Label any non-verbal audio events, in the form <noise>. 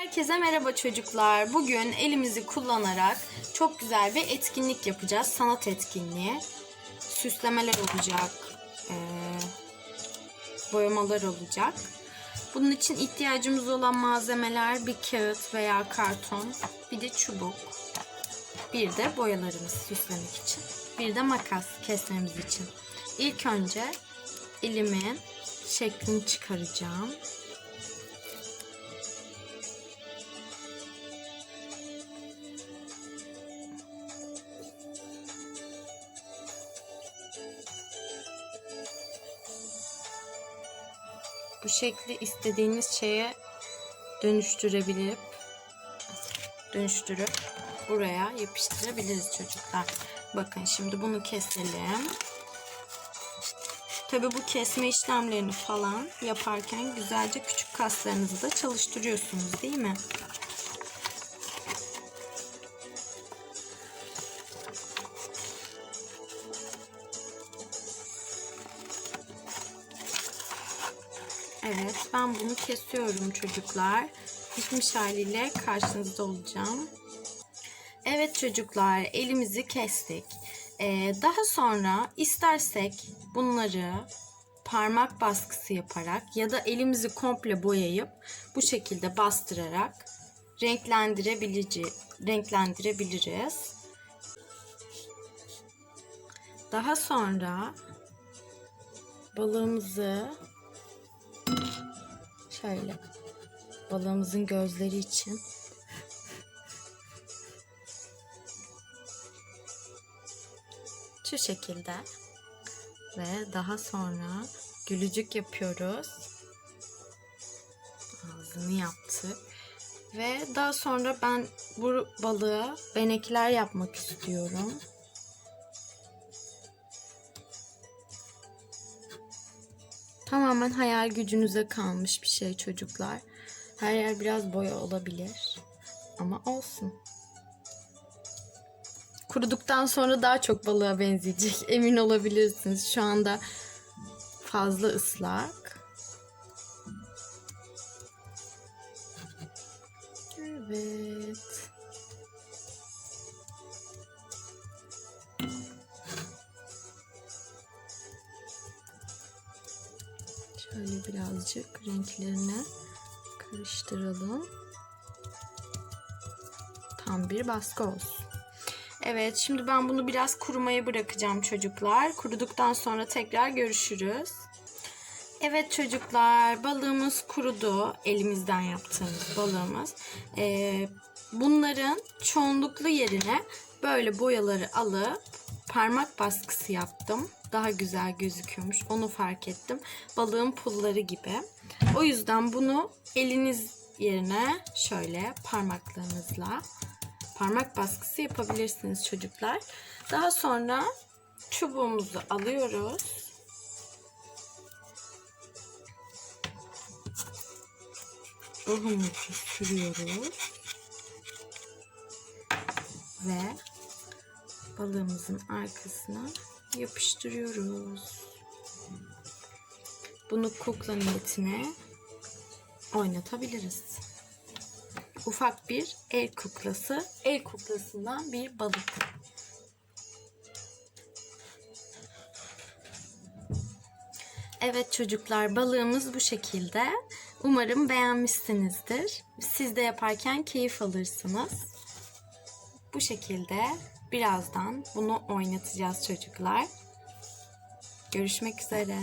Herkese merhaba çocuklar. Bugün elimizi kullanarak çok güzel bir etkinlik yapacağız. Sanat etkinliği. Süslemeler olacak. eee, boyamalar olacak. Bunun için ihtiyacımız olan malzemeler bir kağıt veya karton, bir de çubuk. Bir de boyalarımızı süslemek için. Bir de makas kesmemiz için. İlk önce elimin şeklini çıkaracağım. Bu şekli istediğiniz şeye dönüştürebilip dönüştürüp buraya yapıştırabiliriz çocuklar. Bakın şimdi bunu keselim. Tabi bu kesme işlemlerini falan yaparken güzelce küçük kaslarınızı da çalıştırıyorsunuz değil mi? Evet ben bunu kesiyorum çocuklar. Bitmiş haliyle karşınızda olacağım. Evet çocuklar elimizi kestik. Ee, daha sonra istersek bunları parmak baskısı yaparak ya da elimizi komple boyayıp bu şekilde bastırarak renklendirebilici renklendirebiliriz. Daha sonra balığımızı Şöyle balığımızın gözleri için şu şekilde ve daha sonra gülücük yapıyoruz. Ağzını yaptık. Ve daha sonra ben bu balığa benekler yapmak istiyorum. Tamamen hayal gücünüze kalmış bir şey çocuklar. Her yer biraz boya olabilir. Ama olsun. Kuruduktan sonra daha çok balığa benzeyecek. <laughs> Emin olabilirsiniz. Şu anda fazla ıslak. Evet. Şöyle birazcık renklerini karıştıralım. Tam bir baskı olsun. Evet şimdi ben bunu biraz kurumaya bırakacağım çocuklar. Kuruduktan sonra tekrar görüşürüz. Evet çocuklar balığımız kurudu. Elimizden yaptığımız balığımız. Ee, bunların çoğunluklu yerine böyle boyaları alıp parmak baskısı yaptım. Daha güzel gözüküyormuş. Onu fark ettim. Balığın pulları gibi. O yüzden bunu eliniz yerine şöyle parmaklarınızla parmak baskısı yapabilirsiniz çocuklar. Daha sonra çubuğumuzu alıyoruz. Ruhumuzu sürüyoruz. Ve balığımızın arkasına yapıştırıyoruz. Bunu kukla niyetine oynatabiliriz. Ufak bir el kuklası, el kuklasından bir balık. Evet çocuklar balığımız bu şekilde. Umarım beğenmişsinizdir. Siz de yaparken keyif alırsınız. Bu şekilde birazdan bunu oynatacağız çocuklar. Görüşmek üzere.